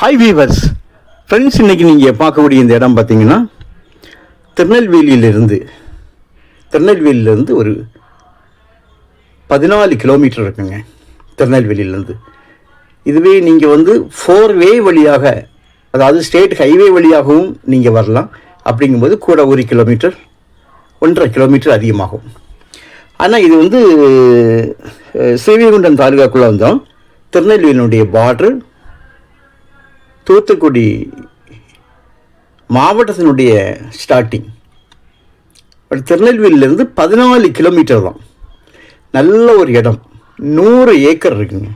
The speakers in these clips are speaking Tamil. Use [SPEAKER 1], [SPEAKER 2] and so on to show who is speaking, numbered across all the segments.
[SPEAKER 1] ஹாய் வீவர்ஸ் ஃப்ரெண்ட்ஸ் இன்னைக்கு நீங்கள் பார்க்கக்கூடிய இந்த இடம் பார்த்தீங்கன்னா திருநெல்வேலியிலிருந்து திருநெல்வேலியிலேருந்து ஒரு பதினாலு கிலோமீட்டர் இருக்குங்க திருநெல்வேலியிலேருந்து. இதுவே நீங்கள் வந்து ஃபோர் வே வழியாக அதாவது ஸ்டேட் ஹைவே வழியாகவும் நீங்கள் வரலாம். அப்படிங்கும்போது கூட ஒரு கிலோமீட்டர் ஒன்றரை கிலோமீட்டர் அதிகமாகும். ஆனால் இது வந்து ஸ்ரீவைகுண்டம் தாலுகாக்குள்ளே வந்தோம். திருநெல்வேலியினுடைய பார்டர் தூத்துக்குடி மாவட்டத்தினுடைய ஸ்டார்டிங் பட் திருநெல்வேலியிலேருந்து பதினாலு கிலோமீட்டர் தான். நல்ல ஒரு இடம். நூறு ஏக்கர் இருக்குங்க.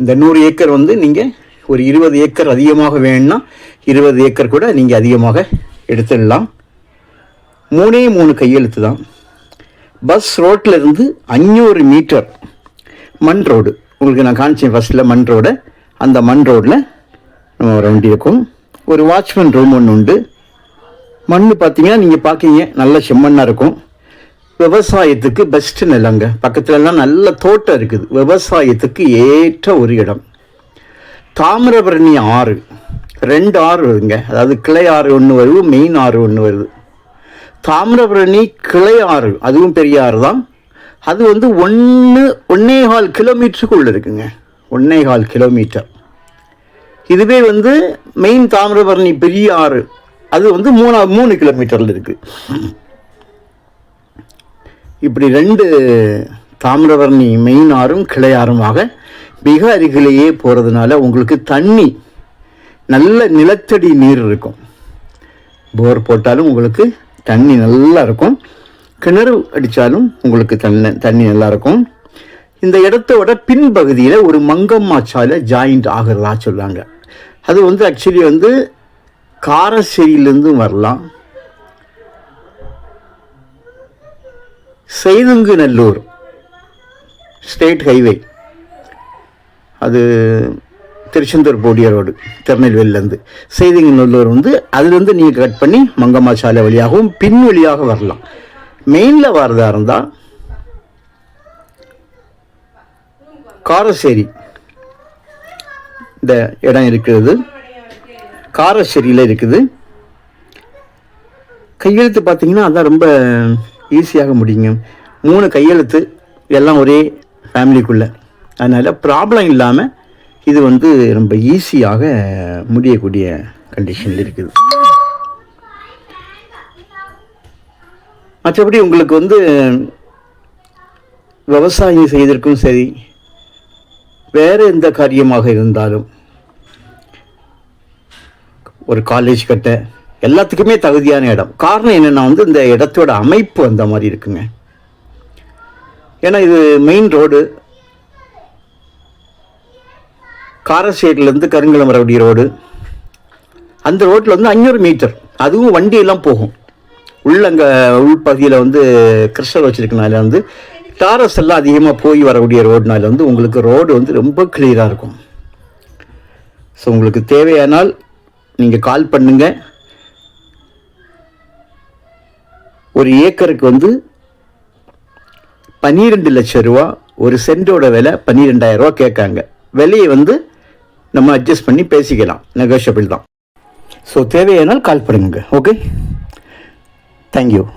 [SPEAKER 1] இந்த நூறு ஏக்கர் வந்து நீங்கள் ஒரு இருபது ஏக்கர் அதிகமாக வேணும்னா இருபது ஏக்கர் கூட நீங்கள் அதிகமாக எடுத்துடலாம். மூணே மூணு கையெழுத்து தான். பஸ் ரோட்டில் இருந்து அஞ்சூறு மீட்டர் மண் ரோடு உங்களுக்கு நான் காமிச்சேன் ஃபஸ்ட்டில் மண் ரோடு அந்த மண் ரோடில் நம்ம வர வேண்டியிருக்கும் ஒரு வாட்ச்மேன் ரூம் ஒன்று உண்டு. மண் பார்த்தீங்கன்னா நீங்கள் பார்க்கீங்க நல்ல செம்மண்ணாக இருக்கும். விவசாயத்துக்கு பெஸ்ட்டு நிலங்க. பக்கத்துலலாம் நல்ல தோட்டம் இருக்குது. விவசாயத்துக்கு ஏற்ற ஒரு இடம். தாமிரபரணி ஆறு. ரெண்டு ஆறு வருதுங்க. அதாவது கிளை ஆறு ஒன்று வருது மெயின் ஆறு ஒன்று வருது. தாமிரபரணி கிளை ஆறு. அதுவும் பெரிய ஆறு தான் அது வந்து ஒன்று ஒன்னே கால் கிலோமீட்டருக்குள்ள இருக்குங்க. ஒன்னே கால் கிலோமீட்டர் இதுவே வந்து மெயின் தாமிரபரணி பெரிய ஆறு. அது வந்து மூணா மூணு கிலோமீட்டரில் இருக்குது இப்படி ரெண்டு தாமிரபரணி மெயின் ஆறும் கிளை ஆறுமாக மிக அருகிலேயே போகிறதுனால உங்களுக்கு தண்ணி நல்ல நிலத்தடி நீர் இருக்கும். போர் போட்டாலும் உங்களுக்கு தண்ணி நல்லா இருக்கும். கிணறு அடித்தாலும் உங்களுக்கு தண்ணி தண்ணி நல்லா இருக்கும் இந்த இடத்தோட பின்பகுதியில் ஒரு மங்கம்மா சாலை ஜாயிண்ட் ஆகிறதா சொல்லுவாங்க அது வந்து ஆக்சுவலி வந்து காரசேரியிலேருந்தும் வரலாம். செய்துங்கு நல்லூர் ஸ்டேட் ஹைவே அது திருச்செந்தூர் போடிய ரோடு திருநெல்வேலியிலேருந்து. செய்திங்கநல்லூர் வந்து அதுலேருந்து நீங்கள் கட் பண்ணி மங்கம்மா சாலை வழியாகவும் பின் வழியாக வரலாம். மெயினில் வரதா இருந்தால் காரசேரி. இந்த இடம் இருக்கிறது. காரசேரியில் இருக்குது. கையெழுத்து பார்த்தீங்கன்னா அதான் ரொம்ப ஈஸியாக முடியுங்க. மூணு கையெழுத்து எல்லாம் ஒரே ஃபேமிலிக்குள்ளே அதனால் ப்ராப்ளம் இல்லாமல் இது வந்து ரொம்ப ஈஸியாக முடியக்கூடிய கண்டிஷனில் இருக்குது. மற்றபடி உங்களுக்கு வந்து விவசாயம் செய்திருக்கும் சரி வேறு எந்த காரியமாக இருந்தாலும் ஒரு காலேஜ் கட்ட எல்லாத்துக்குமே தகுதியான இடம். காரணம் என்னென்னா வந்து இந்த இடத்தோட அமைப்பு அந்த மாதிரி இருக்குங்க. ஏன்னா இது மெயின் ரோடு காரசேட்லேருந்து கருங்கலம் வரக்கூடிய ரோடு அந்த ரோட்டில் வந்து அஞ்சூறு மீட்டர் அதுவும் வண்டியெல்லாம் போகும். உள்ள அங்கே உள்பகுதியில் வந்து கிறிஸ்டல் வச்சுருக்கனால வந்து டாரஸ் எல்லாம் அதிகமாக போய் வரக்கூடிய ரோடுனால வந்து உங்களுக்கு ரோடு வந்து ரொம்ப கிளியராக இருக்கும். ஸோ உங்களுக்கு தேவையானால் நீங்கள் கால் பண்ணுங்க. ஒரு ஏக்கருக்கு வந்து பன்னிரெண்டு லட்சம் ரூபா ஒரு சென்டோட விலை பன்னிரெண்டாயிரம் ரூபா கேட்காங்க. விலையை வந்து நம்ம அட்ஜஸ்ட் பண்ணி பேசிக்கலாம். நெகோஷியபிள் தான். ஸோ தேவையானால் கால் பண்ணுங்க. Okay Thank you.